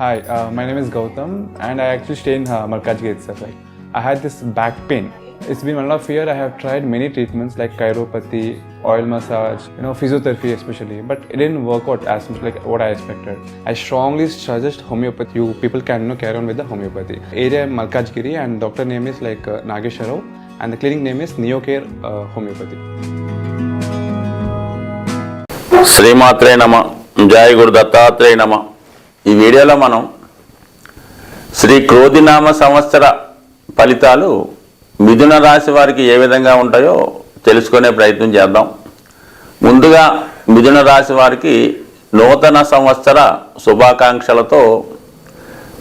Hi, uh, my name is Gautam, and I actually stay in uh, Markajgate itself. Like, I had this back pain. It's been one and a half year. I have tried many treatments like chiropathy, oil massage, you know, physiotherapy especially, but it didn't work out as much like what I expected. I strongly suggest homeopathy. You people can you know, carry on with the homeopathy. Area Malkajgiri, and doctor name is like uh, Nagesharov, and the clinic name is Neocare uh, Homeopathy. శ్రీమాత్రే నమ జయ గురు దత్తాత్రేయ నమ ఈ వీడియోలో మనం శ్రీ క్రోధినామ సంవత్సర ఫలితాలు మిథున రాశి వారికి ఏ విధంగా ఉంటాయో తెలుసుకునే ప్రయత్నం చేద్దాం. ముందుగా మిథున రాశి వారికి నూతన సంవత్సర శుభాకాంక్షలతో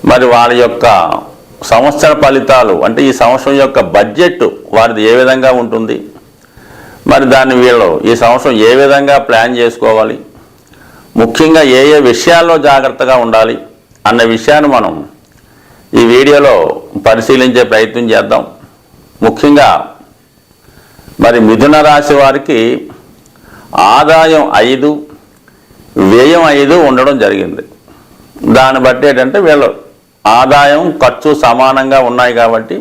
మరి వారి యొక్క సంవత్సర ఫలితాలు అంటే ఈ సంవత్సరం యొక్క బడ్జెట్ వారిది ఏ విధంగా ఉంటుంది మరి దాన్ని వీళ్ళు ఈ సంవత్సరం ఏ విధంగా ప్లాన్ చేసుకోవాలి ముఖ్యంగా ఏ ఏ విషయాల్లో జాగ్రత్తగా ఉండాలి అన్న విషయాన్ని మనం ఈ వీడియోలో పరిశీలించే ప్రయత్నం చేద్దాం. ముఖ్యంగా మరి మిథున రాశి వారికి ఆదాయం ఐదు వ్యయం ఐదు ఉండడం జరిగింది. దాన్ని బట్టి ఏంటంటే వీళ్ళు ఆదాయం ఖర్చు సమానంగా ఉన్నాయి కాబట్టి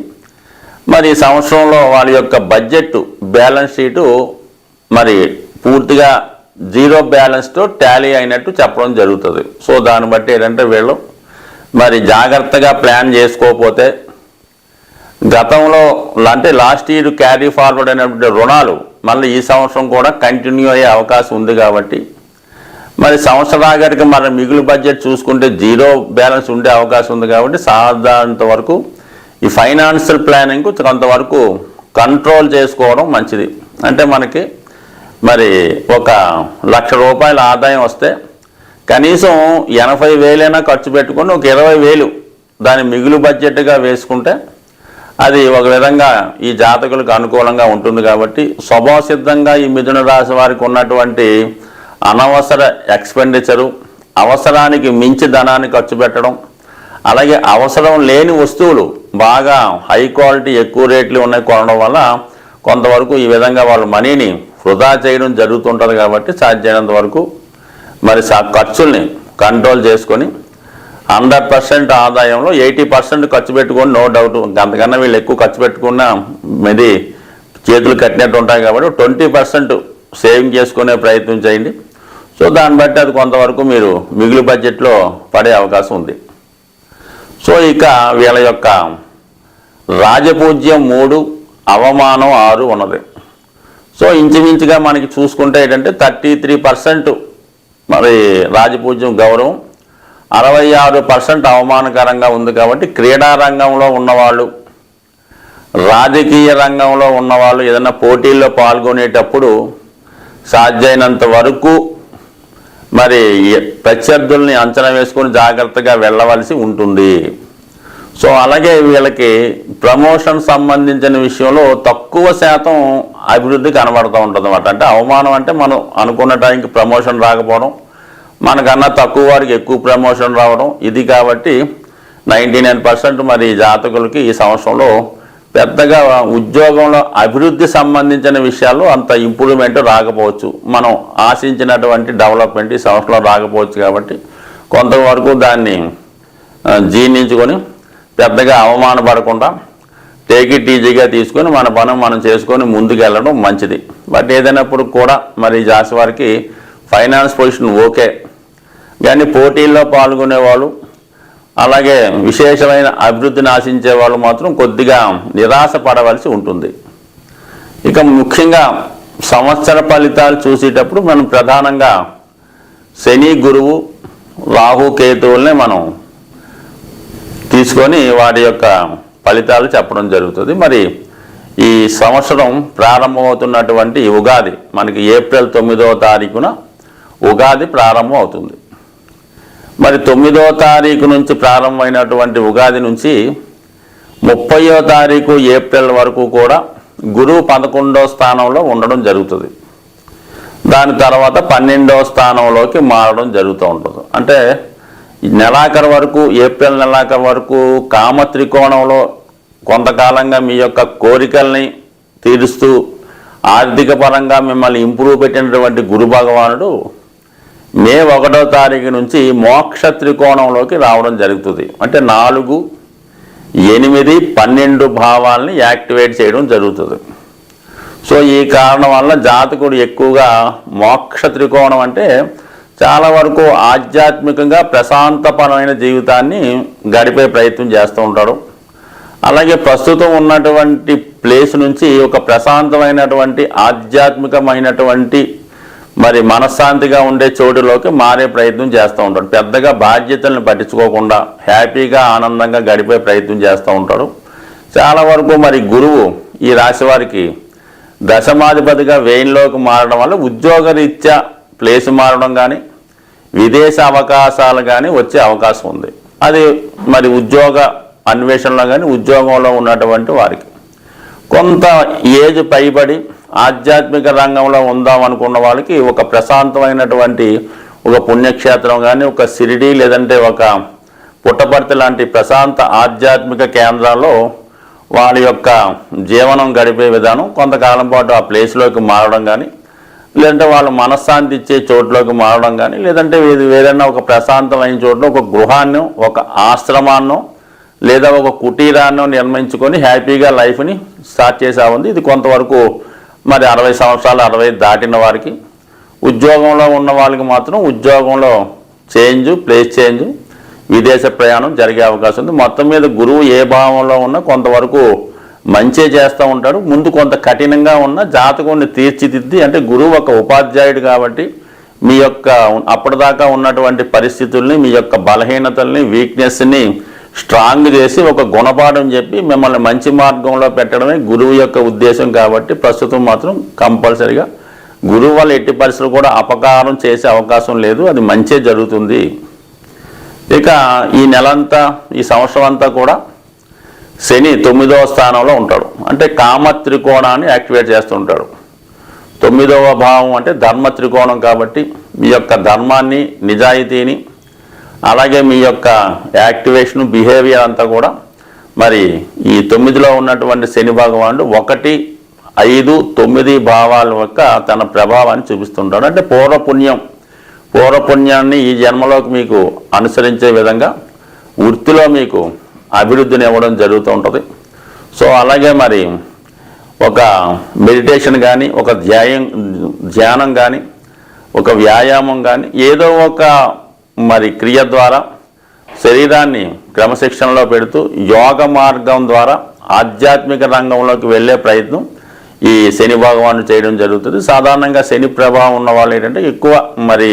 మరి ఈ సంవత్సరంలో వాళ్ళ యొక్క బడ్జెట్ బ్యాలెన్స్ షీటు మరి పూర్తిగా జీరో బ్యాలెన్స్తో టాలీ అయినట్టు చెప్పడం జరుగుతుంది. సో దాన్ని బట్టి ఏంటంటే వీళ్ళు మరి జాగ్రత్తగా ప్లాన్ చేసుకోకపోతే గతంలో అంటే లాస్ట్ ఇయర్ క్యారీ ఫార్వర్డ్ అయినటువంటి రుణాలు మళ్ళీ ఈ సంవత్సరం కూడా కంటిన్యూ అయ్యే అవకాశం ఉంది కాబట్టి మరి సంవత్సరాగారికి మన మిగులు బడ్జెట్ చూసుకుంటే జీరో బ్యాలెన్స్ ఉండే అవకాశం ఉంది కాబట్టి సాధారణత వరకు ఈ ఫైనాన్షియల్ ప్లానింగ్ కొంతవరకు కంట్రోల్ చేసుకోవడం మంచిది. అంటే మనకి మరి ఒక లక్ష రూపాయల ఆదాయం వస్తే కనీసం ఎనభై వేలైనా ఖర్చు పెట్టుకొని ఒక ఇరవై వేలు దాని మిగులు బడ్జెట్గా వేసుకుంటే అది ఒక విధంగా ఈ జాతకులకు అనుకూలంగా ఉంటుంది కాబట్టి స్వభావసిద్ధంగా ఈ మిథున రాశి వారికి ఉన్నటువంటి అనవసర ఎక్స్పెండిచరు అవసరానికి మించి ధనాన్ని ఖర్చు పెట్టడం అలాగే అవసరం లేని వస్తువులు బాగా హై క్వాలిటీ ఎక్కువ రేట్లు ఉన్నాయి కొనడం వల్ల కొంతవరకు ఈ విధంగా వాళ్ళ మనీని వృధా చేయడం జరుగుతుంటుంది కాబట్టి సాధ్యమైనంత వరకు మరి సా ఖర్చుల్ని కంట్రోల్ చేసుకొని హండ్రెడ్ పర్సెంట్ ఆదాయంలో ఎయిటీ పర్సెంట్ ఖర్చు పెట్టుకొని నో డౌట్ అంతకన్నా వీళ్ళు ఎక్కువ ఖర్చు పెట్టుకున్న ఇది చేతులు కట్టినట్టు ఉంటాయి కాబట్టి ట్వంటీ పర్సెంట్ సేవింగ్ చేసుకునే ప్రయత్నం చేయండి. సో దాన్ని బట్టి అది కొంతవరకు మీరు మిగులు బడ్జెట్లో పడే అవకాశం ఉంది. సో ఇక వీళ్ళ యొక్క రాజపూజ్యం మూడు అవమానం ఆరు ఉన్నది. సో ఇంచుమించుగా మనకి చూసుకుంటే ఏంటంటే థర్టీ త్రీ పర్సెంట్ మరి రాజపూజ్యం గౌరవం అరవై ఆరు పర్సెంట్ అవమానకరంగా ఉంది కాబట్టి క్రీడా రంగంలో ఉన్నవాళ్ళు రాజకీయ రంగంలో ఉన్నవాళ్ళు ఏదైనా పోటీల్లో పాల్గొనేటప్పుడు సాధ్యమైనంత వరకు మరి ప్రత్యర్థుల్ని అంచనా వేసుకొని జాగ్రత్తగా వెళ్ళవలసి ఉంటుంది. సో అలాగే వీళ్ళకి ప్రమోషన్ సంబంధించిన విషయంలో తక్కువ శాతం అభివృద్ధి కనబడుతూ ఉంటుంది అనమాట అంటే అవమానం అంటే మనం అనుకున్న టైంకి ప్రమోషన్ రాకపోవడం మనకన్నా తక్కువ వారికి ఎక్కువ ప్రమోషన్ రావడం ఇది కాబట్టి నైంటీ నైన్ పర్సెంట్ మరి జాతకులకి ఈ సంవత్సరంలో పెద్దగా ఉద్యోగంలో అభివృద్ధి సంబంధించిన విషయాల్లో అంత ఇంప్రూవ్మెంట్ రాకపోవచ్చు. మనం ఆశించినటువంటి డెవలప్మెంట్ ఈ సంవత్సరంలో రాకపోవచ్చు కాబట్టి కొంతవరకు దాన్ని జీర్ణించుకొని పెద్దగా అవమానపడకుండా టేక్ ఇట్ ఈజీగా తీసుకొని మన పనం మనం చేసుకొని ముందుకు వెళ్ళడం మంచిది. బట్ ఏదైనప్పుడు కూడా మరి జాస్ వారికి ఫైనాన్స్ పొజిషన్ ఓకే కానీ పోటీల్లో పాల్గొనేవాళ్ళు అలాగే విశేషమైన అభివృద్ధిని ఆశించే వాళ్ళు మాత్రం కొద్దిగా నిరాశ పడవలసి ఉంటుంది. ఇక ముఖ్యంగా సంవత్సర ఫలితాలు చూసేటప్పుడు మనం ప్రధానంగా శని గురువు రాహు కేతువుల్ని మనం తీసుకొని వాటి యొక్క ఫలితాలు చెప్పడం జరుగుతుంది. మరి ఈ సంవత్సరం ప్రారంభమవుతున్నటువంటి ఉగాది మనకి ఏప్రిల్ తొమ్మిదవ తారీఖున ఉగాది ప్రారంభం అవుతుంది మరి తొమ్మిదవ తారీఖు నుంచి ప్రారంభమైనటువంటి ఉగాది నుంచి ముప్పయో తారీఖు ఏప్రిల్ వరకు కూడా గురువు పదకొండవ స్థానంలో ఉండడం జరుగుతుంది. దాని తర్వాత పన్నెండవ స్థానంలోకి మారడం జరుగుతూ ఉంటుంది. అంటే నెలాఖరు వరకు ఏప్రిల్ నెలాఖరు వరకు కామ త్రికోణంలో కొంతకాలంగా మీ యొక్క కోరికల్ని తీరుస్తూ ఆర్థిక పరంగా మిమ్మల్ని ఇంప్రూవ్ పెట్టినటువంటి గురు భగవానుడు మే ఒకటో తారీఖు నుంచి మోక్ష త్రికోణంలోకి రావడం జరుగుతుంది. అంటే నాలుగు ఎనిమిది పన్నెండు భావాల్ని యాక్టివేట్ చేయడం జరుగుతుంది. సో ఈ కారణం వల్ల జాతకుడు ఎక్కువగా మోక్ష త్రికోణం అంటే చాలా వరకు ఆధ్యాత్మికంగా ప్రశాంతపరమైన జీవితాన్ని గడిపే ప్రయత్నం చేస్తూ ఉంటాడు. అలాగే ప్రస్తుతం ఉన్నటువంటి ప్లేస్ నుంచి ఒక ప్రశాంతమైనటువంటి ఆధ్యాత్మికమైనటువంటి మరి మనశ్శాంతిగా ఉండే చోటులోకి మారే ప్రయత్నం చేస్తూ ఉంటాడు. పెద్దగా బాధ్యతలను పట్టించుకోకుండా హ్యాపీగా ఆనందంగా గడిపే ప్రయత్నం చేస్తూ ఉంటాడు. చాలా వరకు మరి గురువు ఈ రాశి వారికి దశమాధిపతిగా వేయిన్లోకి మారడం వల్ల ఉద్యోగరీత్యా ప్లేస్ మారడం కానీ విదేశ అవకాశాలు కానీ వచ్చే అవకాశం ఉంది. అది మరి ఉద్యోగ అన్వేషణలో కానీ ఉద్యోగంలో ఉన్నటువంటి వారికి. కొంత ఏజ్ పైబడి ఆధ్యాత్మిక రంగంలో ఉందాం అనుకున్న వాళ్ళకి ఒక ప్రశాంతమైనటువంటి ఒక పుణ్యక్షేత్రం కానీ ఒక సిరిడి లేదంటే ఒక పుట్టపర్తి లాంటి ప్రశాంత ఆధ్యాత్మిక కేంద్రాల్లో వాళ్ళ యొక్క జీవనం గడిపే విధానం కొంతకాలం పాటు ఆ ప్లేస్లోకి మారడం కానీ లేదంటే వాళ్ళు మనశ్శాంతి ఇచ్చే చోట్లోకి మారడం కానీ లేదంటే ఏదైనా వేదైనా ఒక ప్రశాంతమైన చోట్ల ఒక గృహాన్నో ఒక ఆశ్రమాన్నో లేదా ఒక కుటీరాన్ని నిర్మించుకొని హ్యాపీగా లైఫ్ని స్టార్ట్ చేసా ఉంది. ఇది కొంతవరకు మరి అరవై సంవత్సరాలు అరవై దాటిన వారికి. ఉద్యోగంలో ఉన్న వాళ్ళకి మాత్రం ఉద్యోగంలో చేంజ్ ప్లేస్ చేంజ్ విదేశ ప్రయాణం జరిగే అవకాశం ఉంది. మొత్తం మీద గురువు ఏ భావంలో ఉన్నా కొంతవరకు మంచే చేస్తూ ఉంటాడు. ముందు కొంత కఠినంగా ఉన్న జాతకుని తీర్చిదిద్ది అంటే గురువు ఒక ఉపాధ్యాయుడు కాబట్టి మీ యొక్క అప్పటిదాకా ఉన్నటువంటి పరిస్థితుల్ని మీ యొక్క బలహీనతల్ని వీక్నెస్ని స్ట్రాంగ్ చేసి ఒక గుణపాఠం చెప్పి మిమ్మల్ని మంచి మార్గంలో పెట్టడమే గురువు యొక్క ఉద్దేశం కాబట్టి ప్రస్తుతం మాత్రం కంపల్సరిగా గురువు వల్ల ఎట్టి పరిస్థితులు కూడా అపకారం చేసే అవకాశం లేదు అది మంచే జరుగుతుంది. ఇక ఈ నెలంతా ఈ సంవత్సరం అంతా కూడా శని తొమ్మిదవ స్థానంలో ఉంటాడు. అంటే కామ త్రికోణాన్ని యాక్టివేట్ చేస్తుంటాడు తొమ్మిదవ భావం అంటే ధర్మ త్రికోణం కాబట్టి మీ యొక్క ధర్మాన్ని నిజాయితీని అలాగే మీ యొక్క యాక్టివేషన్ బిహేవియర్ అంతా కూడా మరి ఈ తొమ్మిదిలో ఉన్నటువంటి శని భగవానుడు ఒకటి ఐదు తొమ్మిది భావాల యొక్క తన ప్రభావాన్ని చూపిస్తుంటాడు. అంటే పూర్వపుణ్యం. పూర్వపుణ్యాన్ని ఈ జన్మలోకి మీకు అనుసరించే విధంగా వృత్తిలో మీకు అభివృద్ధిని ఇవ్వడం జరుగుతూ ఉంటుంది. సో అలాగే మరి ఒక మెడిటేషన్ కానీ ఒక ధ్యాయం ధ్యానం కానీ ఒక వ్యాయామం కానీ ఏదో ఒక మరి క్రియ ద్వారా శరీరాన్ని క్రమశిక్షణలో పెడుతూ యోగ మార్గం ద్వారా ఆధ్యాత్మిక రంగంలోకి వెళ్ళే ప్రయత్నం ఈ శని భగవాను చేయడం జరుగుతుంది. సాధారణంగా శని ప్రభావం ఉన్న వాళ్ళు ఏంటంటే ఎక్కువ మరి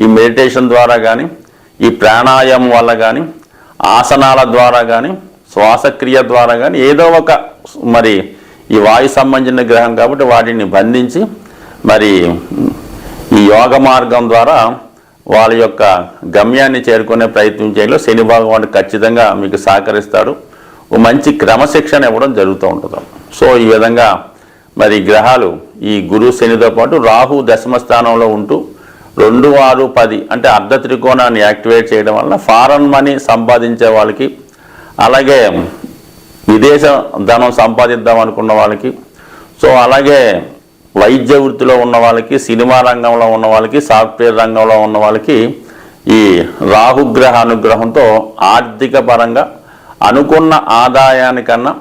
ఈ మెడిటేషన్ ద్వారా కానీ ఈ ప్రాణాయామం వల్ల కానీ ఆసనాల ద్వారా కానీ శ్వాసక్రియ ద్వారా కానీ ఏదో ఒక మరి ఈ వాయు సంబంధించిన గ్రహం కాబట్టి వాటిని బంధించి మరి ఈ యోగ మార్గం ద్వారా వాళ్ళ యొక్క గమ్యాన్ని చేరుకునే ప్రయత్నం చేయడంలో శని భగవానుడు ఖచ్చితంగా మీకు సహకరిస్తాడు. ఒక మంచి క్రమశిక్షణ ఇవ్వడం జరుగుతూ ఉంటుంది. సో ఈ విధంగా మరి గ్రహాలు ఈ గురు శనితో పాటు రాహు దశమ స్థానంలో ఉంటూ రెండు ఆరు పది అంటే అర్ధ త్రికోణాన్ని యాక్టివేట్ చేయడం వల్ల ఫారెన్ మనీ సంపాదించే వాళ్ళకి అలాగే విదేశ ధనం సంపాదిద్దాం అనుకున్న వాళ్ళకి సో అలాగే వైద్య వృత్తిలో ఉన్న వాళ్ళకి సినిమా రంగంలో ఉన్న వాళ్ళకి సాఫ్ట్వేర్ రంగంలో ఉన్న వాళ్ళకి ఈ రాహుగ్రహ అనుగ్రహంతో ఆర్థిక పరంగా అనుకున్న ఆదాయానికన్నా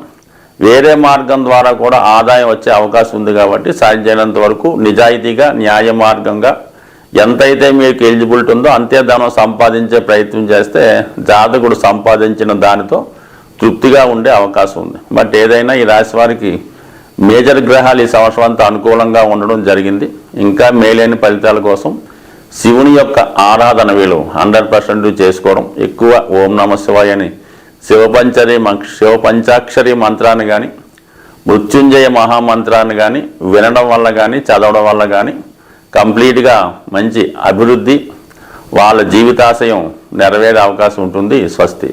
వేరే మార్గం ద్వారా కూడా ఆదాయం వచ్చే అవకాశం ఉంది కాబట్టి సాధ్యమైనంత వరకు నిజాయితీగా న్యాయ మార్గంగా ఎంతైతే మీకు ఎలిజిబిలిటీ ఉందో అంతే ధనం సంపాదించే ప్రయత్నం చేస్తే జాతకుడు సంపాదించిన దానితో తృప్తిగా ఉండే అవకాశం ఉంది. బట్ ఏదైనా ఈ రాశి వారికి మేజర్ గ్రహాలు ఈ సంవత్సరం అంతా అనుకూలంగా ఉండడం జరిగింది. ఇంకా మేలైన ఫలితాల కోసం శివుని యొక్క ఆరాధన వీళ్ళు హండ్రెడ్ పర్సెంట్ చేసుకోవడం. ఎక్కువ ఓం నమ శివాయ అని శివపంచరి శివపంచాక్షరి మంత్రాన్ని కానీ మృత్యుంజయ మహామంత్రాన్ని కానీ వినడం వల్ల కానీ చదవడం వల్ల కానీ కంప్లీట్గా మంచి అభివృద్ధి వాళ్ళ జీవితాశయం నెరవేరే అవకాశం ఉంటుంది. స్వస్తి.